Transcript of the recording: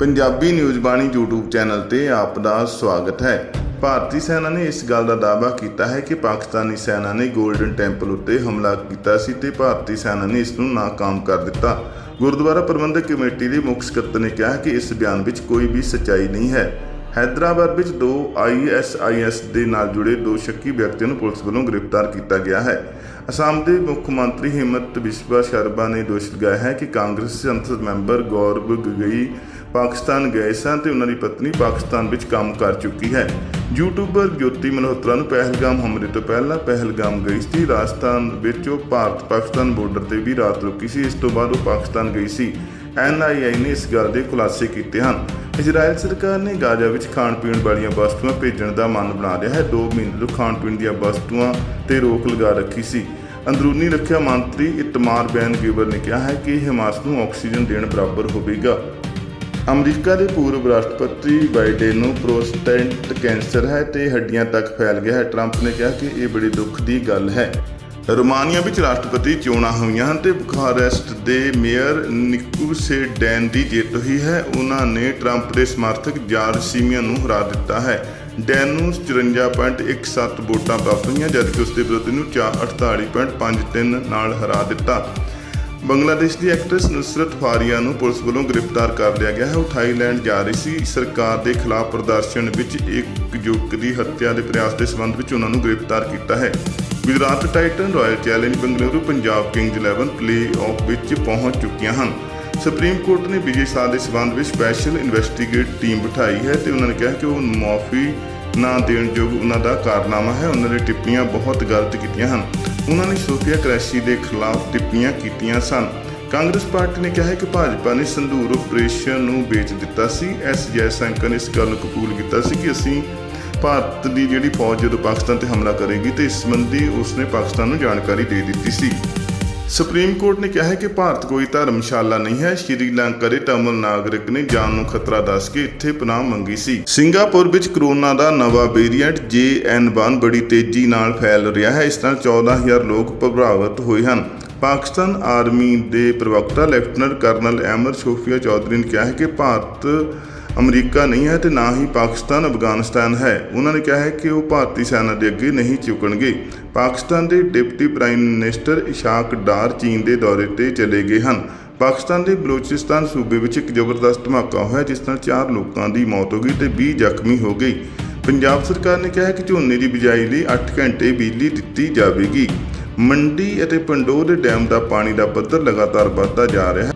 Punjabi news Bani YouTube channel ਤੇ ਆਪ ਦਾ ਸਵਾਗਤ ਹੈ। ਭਾਰਤੀ ਸੈਨਾ ਨੇ ਇਸ ਗੱਲ ਦਾ ਦਾਅਵਾ ਕੀਤਾ ਹੈ ਕਿ ਪਾਕਿਸਤਾਨੀ ਸੈਨਾ ਨੇ 골ਡਨ ਟੈਂਪਲ ਉੱਤੇ ਹਮਲਾ ਕੀਤਾ ਸੀ ਤੇ ਭਾਰਤੀ ਸੈਨਾ ਨੇ ਇਸ ਨੂੰ ਨਾਕਾਮ ਕਰ ਦਿੱਤਾ। ਗੁਰਦੁਆਰਾ ਪ੍ਰਬੰਧਕ ਕਮੇਟੀ ਦੇ ਮੁੱਖ ਸਕੱਤਰ ਨੇ ਕਿਹਾ ਕਿ ਇਸ ਬਿਆਨ ਵਿੱਚ ਕੋਈ ਵੀ ਸੱਚਾਈ ਨਹੀਂ ਹੈ। ਹੈਦਰਾਬਾਦ ਵਿੱਚ ਦੋ ਆਈਐਸਆਈਐਸ ਦੇ ਨਾਲ ਜੁੜੇ ਦੋ ਸ਼ੱਕੀ ਵਿਅਕਤੀਆਂ ਨੂੰ ਪੁਲਿਸ ਵੱਲੋਂ ਗ੍ਰਿਫਤਾਰ ਕੀਤਾ ਗਿਆ ਹੈ। ਅਸਾਮ ਦੇ ਮੁੱਖ ਮੰਤਰੀ ਹਿਮਤ ਬਿਸਵਾ ਸ਼ਰਮਾ ਨੇ ਦੋਸ਼ ਲਗਾਇਆ ਹੈ ਕਿ ਕਾਂਗਰਸ ਸੰਸਦ ਮੈਂਬਰ ਗੌਰਵ ਗਗਈ ਪਾਕਿਸਤਾਨ ਗਏ ਸਨ ਤੇ ਉਹਨਾਂ ਦੀ ਪਤਨੀ ਪਾਕਿਸਤਾਨ ਵਿੱਚ ਕੰਮ ਕਰ ਚੁੱਕੀ ਹੈ। ਯੂਟਿਊਬਰ ਜੋਤੀ ਮਲਹੋਤਰਾ ਨੂੰ ਪਹਿਲਗਾਮ ਹਮਲੇ ਤੋਂ ਪਹਿਲਾਂ ਪਹਿਲਗਾਮ ਗਈ ਸੀ। ਰਾਜਸਥਾਨ ਵਿੱਚ ਉਹ ਭਾਰਤ ਪਾਕਿਸਤਾਨ ਬਾਰਡਰ ਤੇ ਵੀ ਰਾਤ ਰੁਕੀ ਸੀ। ਇਸ ਤੋਂ ਬਾਅਦ ਉਹ ਪਾਕਿਸਤਾਨ ਗਈ ਸੀ। ਐਨਆਈਆਈ ਨੇ ਇਸ ਗੱਲ ਦੇ ਖੁਲਾਸੇ ਕੀਤੇ ਹਨ। ਇਜ਼ਰਾਈਲ ਸਰਕਾਰ ਨੇ ਗਾਜ਼ਾ ਵਿੱਚ ਖਾਣ ਪੀਣ ਵਾਲੀਆਂ ਵਸਤੂਆਂ ਭੇਜਣ ਦਾ ਮਨ ਬਣਾ ਲਿਆ ਹੈ। 2 ਮਹੀਨੇ ਤੋਂ ਖਾਣ ਪੀਣ ਦੀਆਂ ਵਸਤੂਆਂ ਤੇ ਰੋਕ ਲਗਾ ਰੱਖੀ ਸੀ। ਅੰਦਰੂਨੀ ਰੱਖਿਆ ਮੰਤਰੀ ਇਤਮਾਰ ਬੈਨ ਗਿਵਰ ਨੇ ਕਿਹਾ ਹੈ ਕਿ ਇਹ ਹਮਾਸ ਨੂੰ ਆਕਸੀਜਨ ਦੇਣ ਬਰਾਬਰ ਹੋਵੇਗਾ। ਅਮਰੀਕਾ ਦੇ ਪੂਰਵ ਰਾਸ਼ਟਰਪਤੀ ਬਾਈਡਨ ਨੂੰ ਪ੍ਰੋਸਟੇਟ ਕੈਂਸਰ ਹੈ ਤੇ ਹੱਡੀਆਂ ਤੱਕ ਫੈਲ ਗਿਆ ਹੈ। ਟਰੰਪ ਨੇ ਕਿਹਾ ਕਿ ਇਹ ਬੜੀ ਦੁੱਖ ਦੀ ਗੱਲ ਹੈ। ਰੋਮਾਨੀਆ ਵਿੱਚ ਰਾਸ਼ਟਰਪਤੀ ਚੋਣਾਂ ਹੋਈਆਂ ਹਨ ਤੇ ਬੁਖਾਰੈਸਟ ਦੇ ਮੇਅਰ ਨਿਕੂ ਸੇਡੈਨ ਦੀ ਜਿੱਤ ਹੋਈ ਹੈ। ਉਹਨਾਂ ਨੇ ਟਰੰਪ ਦੇ ਸਮਰਥਕ ਜਾਰਜ ਸੀਮੀਅਨ ਨੂੰ ਹਰਾ ਦਿੱਤਾ ਹੈ। ਡੈਨ ਨੂੰ 54.17 ਵੋਟਾਂ ਪ੍ਰਾਪਤ ਹੋਈਆਂ, ਜਦਕਿ ਉਸ ਦੇ ਵਿਰੋਧੀ ਨੂੰ 48.53 ਨਾਲ ਹਰਾ ਦਿੱਤਾ। ਬੰਗਲਾਦੇਸ਼ ਦੀ ਐਕਟਰੈਸ ਨੁਸਰਤ ਫਾਰੀਆ ਨੂੰ ਪੁਲਿਸ ਵੱਲੋਂ ਗ੍ਰਿਫਤਾਰ ਕਰ ਲਿਆ ਗਿਆ ਹੈ। ਉਹ ਥਾਈਲੈਂਡ ਜਾ ਰਹੀ ਸੀ। ਸਰਕਾਰ ਦੇ ਖਿਲਾਫ ਪ੍ਰਦਰਸ਼ਨ ਵਿੱਚ ਇੱਕ ਯੁਵਕ ਦੀ ਹੱਤਿਆ ਦੇ ਪ੍ਰਯਾਸ ਦੇ ਸੰਬੰਧ ਵਿੱਚ ਉਹਨਾਂ ਨੂੰ ਗ੍ਰਿਫਤਾਰ ਕੀਤਾ ਹੈ। Gujarat Titan Royal Challenge Bengaluru, Punjab Kings 11 playoff ਵਿੱਚ ਪਹੁੰਚ ਚੁੱਕੀਆਂ ਹਨ। ਸੁਪਰੀਮ ਕੋਰਟ ਨੇ ਵਿਜੇ ਸਾਹ ਦੇ ਸਬੰਧ ਵਿੱਚ ਸਪੈਸ਼ਲ ਇਨਵੈਸਟੀਗੇਟ ਟੀਮ ਬਿਠਾਈ ਹੈ ਤੇ ਉਹਨਾਂ ਨੇ ਕਿਹਾ ਕਿ ਉਹ ਮਾਫੀ ਨਾ ਦੇਣ ਯੋਗ ਉਹਨਾਂ ਦਾ ਕਾਰਨਾਮਾ ਹੈ। ਉਹਨਾਂ ਨੇ ਟਿੱਪਣੀਆਂ ਬਹੁਤ ਗਲਤ ਕੀਤੀਆਂ ਹਨ। ਉਹਨਾਂ ਨੇ ਸੋਫੀਆ ਕ੍ਰੈਸ਼ੀ ਦੇ ਖਿਲਾਫ ਟਿੱਪਣੀਆਂ ਕੀਤੀਆਂ ਸਨ। ਕਾਂਗਰਸ ਪਾਰਟੀ ਨੇ ਕਿਹਾ ਹੈ ਕਿ ਭਾਜਪਾ ਨੇ ਸੰਧੂਰ ਆਪਰੇਸ਼ਨ ਨੂੰ ਵੇਚ ਦਿੱਤਾ ਸੀ। ਐਸ ਜੈਸੰਕਰ ਨੇ ਇਸ ਗੱਲ ਨੂੰ ਕਬੂਲ ਕੀਤਾ ਸੀ ਕਿ ਅਸੀਂ ਭਾਰਤ ਦੀ ਜਿਹੜੀ ਫੌਜ ਜਦੋਂ ਪਾਕਿਸਤਾਨ ਤੇ ਹਮਲਾ ਕਰੇਗੀ ਤੇ ਇਸ ਸੰਬੰਧੀ ਉਸਨੇ ਪਾਕਿਸਤਾਨ ਨੂੰ ਜਾਣਕਾਰੀ ਦੇ ਦਿੱਤੀ ਸੀ। ਸੁਪਰੀਮ ਕੋਰਟ ਨੇ ਕਿਹਾ ਹੈ ਕਿ ਭਾਰਤ ਕੋਈ ਧਰਮਸ਼ਾਲਾ ਨਹੀਂ ਹੈ। ਸ਼੍ਰੀਲੰਕਾ ਦੇ ਤਮਿਲ ਨਾਗਰਿਕ ਨੇ ਜਾਨ ਨੂੰ ਖਤਰਾ ਦੱਸ ਕੇ ਇੱਥੇ ਪਨਾਹ ਮੰਗੀ ਸੀ। ਸਿੰਗਾਪੁਰ ਵਿੱਚ ਕਰੋਨਾ ਦਾ ਨਵਾਂ ਵੇਰੀਐਂਟ JN1 ਬੜੀ ਤੇਜ਼ੀ ਨਾਲ ਫੈਲ ਰਿਹਾ ਹੈ। ਇਸ ਨਾਲ 14000 ਲੋਕ ਪ੍ਰਭਾਵਿਤ ਹੋਏ ਹਨ। ਪਾਕਿਸਤਾਨ ਆਰਮੀ ਦੇ ਪ੍ਰਵਕਤਾ ਲੈਫਟੀਨੈਂਟ ਕਰਨਲ ਅਹਿਮਦ ਸ਼ੋਫੀਆ ਚੌਧਰੀ ਨੇ ਕਿਹਾ ਹੈ ਕਿ ਭਾਰਤ ਅਮਰੀਕਾ ਨਹੀਂ ਹੈ ਤੇ ਨਾ ਹੀ ਪਾਕਿਸਤਾਨ, ਅਫਗਾਨਿਸਤਾਨ ਹੈ। ਉਹਨਾਂ ਨੇ ਕਿਹਾ ਹੈ ਕਿ ਉਹ ਭਾਰਤੀ ਸੈਨਾ ਦੇ ਅੱਗੇ ਨਹੀਂ ਝੁਕਣਗੇ। ਪਾਕਿਸਤਾਨ ਦੇ deputy prime minister Ishaq Dar ਚੀਨ ਦੇ ਦੌਰੇ ਤੇ ਚਲੇ ਗਏ ਹਨ। ਪਾਕਿਸਤਾਨ ਦੇ ਬਲੋਚਿਸਤਾਨ ਸੂਬੇ ਵਿੱਚ ਇੱਕ ਜ਼ਬਰਦਸਤ ਧਮਾਕਾ ਹੋਇਆ, ਜਿਸ ਨਾਲ 4 ਲੋਕਾਂ ਦੀ ਮੌਤ ਹੋ ਗਈ ਤੇ 20 ਜ਼ਖਮੀ ਹੋ ਗਏ। ਪੰਜਾਬ ਸਰਕਾਰ ਨੇ ਕਿਹਾ ਹੈ ਕਿ ਝੋਨੇ ਦੀ ਬਿਜਾਈ ਲਈ 8 ਘੰਟੇ ਬਿਜਲੀ ਦਿੱਤੀ ਜਾਵੇਗੀ। ਮੰਡੀ ਅਤੇ ਪੰਡੋਰ ਡੈਮ ਦਾ ਪਾਣੀ ਦਾ ਪੱਧਰ ਲਗਾਤਾਰ ਵੱਧਦਾ ਜਾ ਰਿਹਾ ਹੈ।